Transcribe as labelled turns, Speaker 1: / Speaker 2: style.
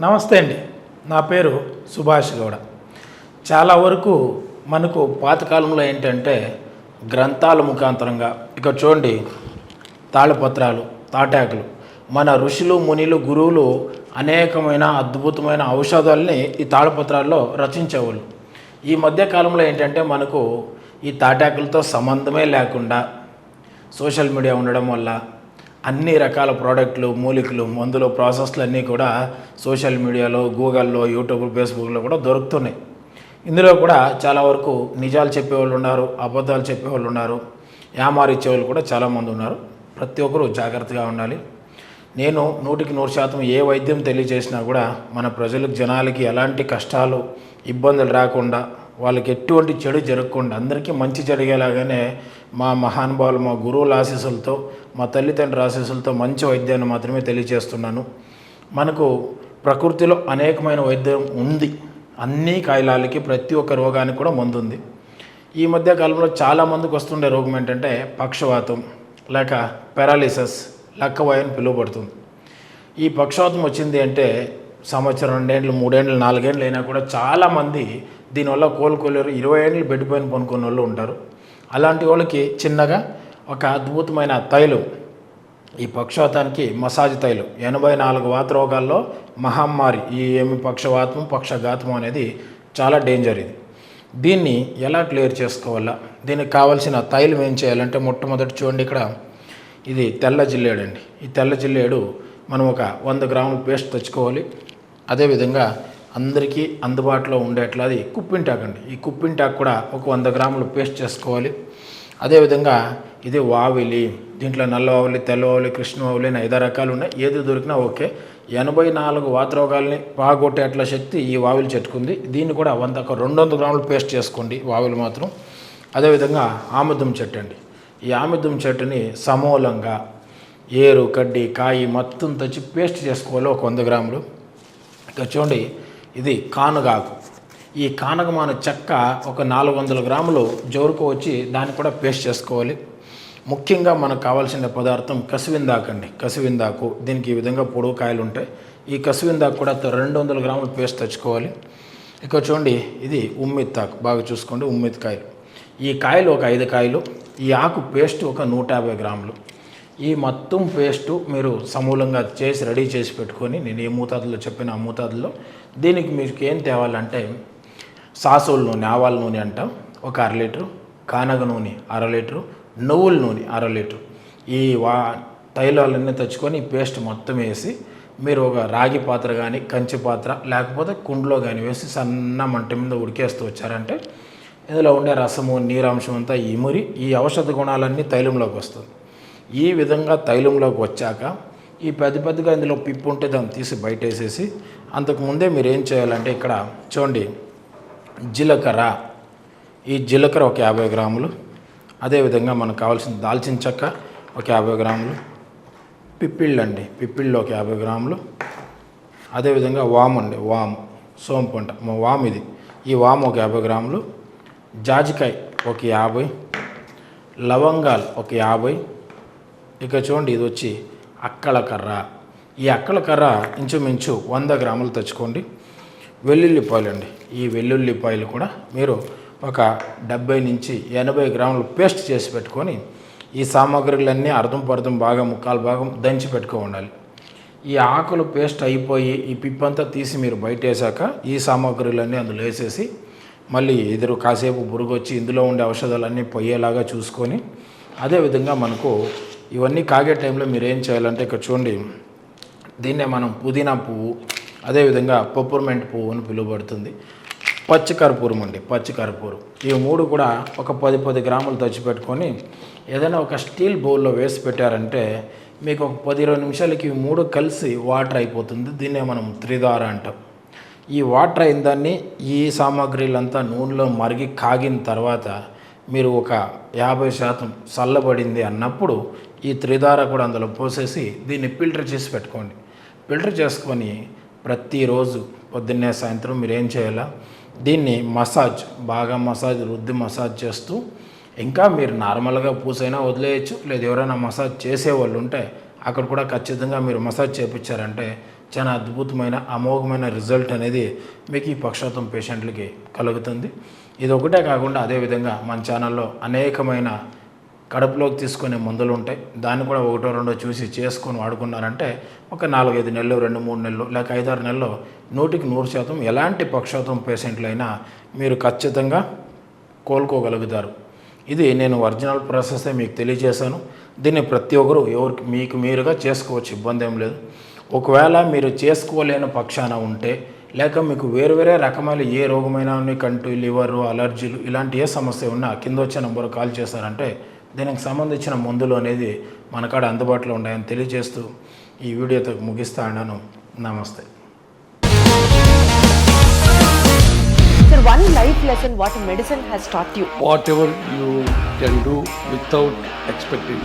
Speaker 1: నమస్తే అండి. నా పేరు సుభాష్ గౌడ. చాలా వరకు మనకు పాతకాలంలో ఏంటంటే గ్రంథాల ముఖాంతరంగా ఇక చూడండి తాళపత్రాలు తాటాకులు. మన ఋషులు మునిలు గురువులు అనేకమైన అద్భుతమైన ఔషధాలని ఈ తాళపత్రాల్లో రచించేవాళ్ళు. ఈ మధ్య కాలంలో ఏంటంటే మనకు ఈ తాటాకులతో సంబంధమే లేకుండా సోషల్ మీడియా ఉండడం వల్ల అన్ని రకాల ప్రోడక్ట్లు మూలికలు మందులు ప్రాసెస్లు అన్నీ కూడా సోషల్ మీడియాలో గూగుల్లో యూట్యూబ్ ఫేస్బుక్లో కూడా దొరుకుతున్నాయి. ఇందులో కూడా చాలా వరకు నిజాలు చెప్పేవాళ్ళు ఉన్నారు అబద్ధాలు చెప్పేవాళ్ళు ఉన్నారు ఏమారిచ్చేవాళ్ళు కూడా చాలామంది ఉన్నారు. ప్రతి ఒక్కరూ జాగ్రత్తగా ఉండాలి. నేను నూటికి నూరు శాతం ఏ వైద్యం తెలియజేసినా కూడా మన ప్రజలకు జనాలకి ఎలాంటి కష్టాలు ఇబ్బందులు రాకుండా వాళ్ళకి ఎటువంటి చెడు జరగకుండా అందరికీ మంచి జరిగేలాగానే మా మహానుభావులు మా గురువుల ఆశీస్సులతో మా తల్లిదండ్రుల ఆశీస్సులతో మంచి వైద్యాన్ని మాత్రమే తెలియజేస్తున్నాను. మనకు ప్రకృతిలో అనేకమైన వైద్యం ఉంది. అన్ని కాయిలాలకి ప్రతి ఒక్క రోగానికి కూడా మందు ఉంది ఈ మధ్య కాలంలో చాలామందికి వస్తుండే రోగం ఏంటంటే పక్షవాతం లేక పెరాలిసిస్ లక్కవాయ్ అని పిలువబడుతుంది. ఈ పక్షవాతం వచ్చింది అంటే సంవత్సరం రెండేండ్లు మూడేండ్లు నాలుగేండ్లు అయినా కూడా చాలామంది దీనివల్ల కోలుకోలేరు. ఇరవై ఏళ్ళు బెడ్ పైన పనుకున్న వాళ్ళు ఉంటారు. అలాంటి వాళ్ళకి చిన్నగా ఒక అద్భుతమైన తైలం ఈ పక్షవాతానికి మసాజ్ తైలం ఎనభై నాలుగు వాత రోగాల్లో మహమ్మారి ఈ ఏమి పక్షవాతం పక్షఘాతం అనేది చాలా డేంజర్ ఇది. దీన్ని ఎలా క్లియర్ చేసుకోవాలా? దీనికి కావాల్సిన తైలం ఏం చేయాలంటే మొట్టమొదటి చూడండి ఇక్కడ. ఇది తెల్ల జిల్లేడు అండి. ఈ తెల్ల జిల్లేడు మనం ఒక వంద గ్రాముల పేస్ట్ తెచ్చుకోవాలి. అదేవిధంగా అందరికీ అందుబాటులో ఉండేట్లా అది కుప్పింటాకు అండి. ఈ కుప్పింటాకు కూడా ఒక వంద గ్రాములు పేస్ట్ చేసుకోవాలి. అదేవిధంగా ఇది వావిలి దీంట్లో నల్ల వావిలి తెల్ల కృష్ణ అని ఐదారు రకాలు ఉన్నాయి. ఏది దొరికినా ఓకే. ఎనభై నాలుగు వాతరోగాల్ని పాగొట్టేట్ల శక్తి ఈ వావిలి చెట్టుకుంది. దీన్ని కూడా వంద రెండు వందల గ్రాములు పేస్ట్ చేసుకోండి వావిలి మాత్రం. అదేవిధంగా ఆముదం చెట్టు అండి. ఈ ఆముదం చెట్టుని సమూలంగా ఏరు కడ్డి కాయి మొత్తం తెచ్చి పేస్ట్ చేసుకోవాలి ఒక వంద గ్రాములు. ఇక చూడండి ఇది కానుగాకు. ఈ కానగమాను చెక్క ఒక నాలుగు వందల గ్రాములు జోరుకు వచ్చి దాన్ని కూడా పేస్ట్ చేసుకోవాలి. ముఖ్యంగా మనకు కావాల్సిన పదార్థం కసివిందాకు అండి. కసివిందాకు దీనికి ఈ విధంగా పొడవు కాయలు ఉంటాయి. ఈ కసివిందాకు కూడా రెండు వందల గ్రాముల పేస్ట్ తెచ్చుకోవాలి. ఇక చూడండి ఇది ఉమ్మెత్తాకు. బాగా చూసుకోండి ఉమ్మెత్తికాయలు ఈ కాయలు ఒక ఐదు కాయలు. ఈ ఆకు పేస్ట్ ఒక నూట యాభై గ్రాములు. ఈ మొత్తం పేస్టు మీరు సమూలంగా చేసి రెడీ చేసి పెట్టుకొని నేను ఏ మూతాదులో చెప్పిన ఆ మూతాదులో దీనికి మీకు ఏం తేవాలంటే సాసోల నూనె ఆవాల నూనె అంటాం ఒక అర లీటరు కానగ నూనె అర లీటరు నువ్వుల నూనె అర లీటరు. ఈ వా తైలాలన్నీ తెచ్చుకొని ఈ పేస్ట్ మొత్తం వేసి మీరు ఒక రాగి పాత్ర కానీ కంచి పాత్ర లేకపోతే కుండలో కానీ వేసి సన్న మంట మీద ఉడికేస్తూ వచ్చారంటే ఇందులో ఉండే రసము నీరాంశం అంతా ఇమురి ఈ ఔషధ గుణాలన్నీ తైలంలోకి వస్తుంది ఈ విధంగా తైలంలోకి వచ్చాక ఈ పెద్ద పెద్దగా ఇందులో పిప్పు ఉంటే దాన్ని తీసి బయట వేసేసి అంతకుముందే మీరు ఏం చేయాలంటే ఇక్కడ చూడండి జీలకర్ర. ఈ జీలకర్ర ఒక యాభై గ్రాములు. అదేవిధంగా మనకు కావాల్సిన దాల్చిన చెక్క ఒక యాభై గ్రాములు. పిప్పిళ్ళు అండి పిప్పిళ్ళు ఒక యాభై గ్రాములు. అదేవిధంగా వాము అండి వాము సోంపు అంట మా వాము ఇది. ఈ వాము ఒక యాభై గ్రాములు. జాజికాయ ఒక యాభై. లవంగాలు ఒక యాభై. ఇక చూడండి ఇది వచ్చి అక్కల కర్ర. ఈ అక్కల కర్ర ఇంచుమించు వంద గ్రాములు తెచ్చుకోండి. వెల్లుల్లిపాయలు అండి. ఈ వెల్లుల్లిపాయలు కూడా మీరు ఒక డెబ్బై నుంచి ఎనభై గ్రాములు పేస్ట్ చేసి పెట్టుకొని ఈ సామాగ్రిలన్నీ అర్థం పర్థం బాగా ముక్కాలు భాగం దంచి పెట్టుకో ఉండాలి. ఈ ఆకులు పేస్ట్ అయిపోయి ఈ పిప్పంతా తీసి మీరు బయట వేసాక ఈ సామాగ్రిలన్నీ అందులో వేసేసి మళ్ళీ ఎదురు కాసేపు బురుగొచ్చి ఇందులో ఉండే ఔషధాలన్నీ పోయేలాగా చూసుకొని అదేవిధంగా మనకు ఇవన్నీ కాగే టైంలో మీరు ఏం చేయాలంటే ఇక్కడ చూడండి. దీన్నే మనం పుదీనా పువ్వు అదేవిధంగా పప్పుర్మెంట్ పువ్వు అని పిలువబడుతుంది. పచ్చి కర్పూరం అండి పచ్చికర్పూరం. ఈ మూడు కూడా ఒక పది పది గ్రాములు తెచ్చిపెట్టుకొని ఏదైనా ఒక స్టీల్ బౌల్లో వేసి పెట్టారంటే మీకు ఒక పది ఇరవై నిమిషాలకి ఈ మూడు కలిసి వాటర్ అయిపోతుంది. దీన్నే మనం త్రిదార అంటాం. ఈ వాటర్ అయిన దాన్ని ఈ సామాగ్రిలంతా నూనెలో మరిగి కాగిన తర్వాత మీరు ఒక యాభై శాతం చల్లబడింది అన్నప్పుడు ఈ త్రిధార కూడా అందులో పోసేసి దీన్ని ఫిల్టర్ చేసి పెట్టుకోండి. ఫిల్టర్ చేసుకొని ప్రతిరోజు పొద్దున్నే సాయంత్రం మీరు ఏం చేయాలా? దీన్ని మసాజ్ బాగా మసాజ్ రుద్ది మసాజ్ చేస్తూ ఇంకా మీరు నార్మల్గా పూసైనా వదిలేయచ్చు లేదు ఎవరైనా మసాజ్ చేసేవాళ్ళు ఉంటే అక్కడ కూడా ఖచ్చితంగా మీరు మసాజ్ చేయించారంటే చాలా అద్భుతమైన అమోఘమైన రిజల్ట్ అనేది మీకు ఈ పక్షాతం పేషెంట్లకి కలుగుతుంది. ఇది ఒకటే కాకుండా అదేవిధంగా మన ఛానల్లో అనేకమైన కడుపులోకి తీసుకునే మందులు ఉంటాయి. దాన్ని కూడా ఒకటో రెండో చూసి చేసుకొని వాడుకున్నారంటే ఒక నాలుగైదు నెలలు రెండు మూడు నెలలు లేక ఐదారు నెలలు నూటికి నూరు శాతం ఎలాంటి పక్షవాతం పేషెంట్లైనా మీరు ఖచ్చితంగా కోలుకోగలుగుతారు. ఇది నేను ఒరిజినల్ ప్రాసెసే మీకు తెలియజేశాను. దీన్ని ప్రతి ఒక్కరు ఎవరికి మీకు మీరుగా చేసుకోవచ్చు ఇబ్బంది ఏం లేదు. ఒకవేళ మీరు చేసుకోలేని పక్షాన ఉంటే లేక మీకు వేరు వేరే రకమైన ఏ రోగమైనా ఉన్నాయి కంటు అలర్జీలు ఇలాంటి ఏ సమస్య ఉన్నా కింద వచ్చే నెంబర్ కాల్ చేశారంటే దీనికి సంబంధించిన మందులు అనేది మనకాడ అందుబాటులో ఉన్నాయని తెలియజేస్తూ ఈ వీడియోతో ముగిస్తా ఉన్నాను నమస్తే.
Speaker 2: Whatever you're expecting